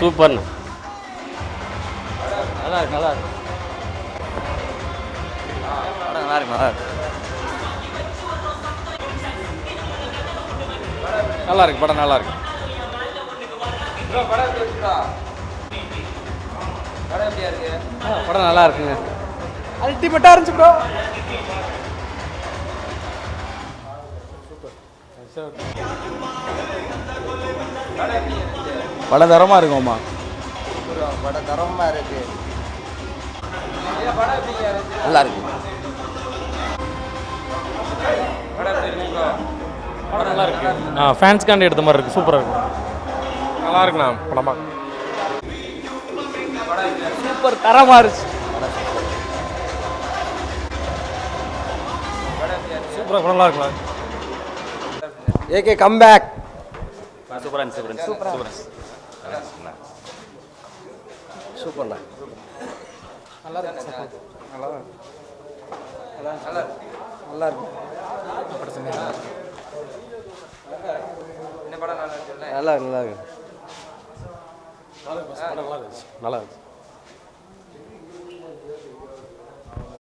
சூப்பர்ண்ணா. நல்லா இருக்கு நல்லா இருக்கு படம் நல்லா இருக்கு நல்லா இருக்கு நல்லா இருக்கு படம் நல்லா இருக்கு? ப்ரோ படம் நல்லா இருக்குங்க. அல்டிமேட்டாக இருந்துச்சு ப்ரோ. படம் படம் தரமாக இருக்கும்மா. ப்ரோ படம் தரமா இருக்கு? ஏன் படம் எப்படிங்க இருந்துச்சு நல்லா இருக்கு நல்லா இருக்கு. ஆ ஃபேன்ஸ்க்காண்டி எடுத்த மாதிரி இருக்கு. சூப்பராக இருக்கு. நல்லா இருக்குண்ணா படமா. படம் எப்படி இருக்கு சூப்பர் தரமாக இருந்துச்சு சூப்பராக படம் நல்லா இருக்குண்ணா ஏகே கம்பேக் சூப்பராக இருந்துச்சு. சூப்பராக இருந்துச்சு. சூப்பர்ண்ணா நல்லா இருக்கு நல்லா இருக்கு. இந்த படம் நல்லா இருக்குல்ல நல்லா இருக்கு. நல்லா இருக்கு. நல்லா இருந்துச்சு நல்லா இருந்துச்சு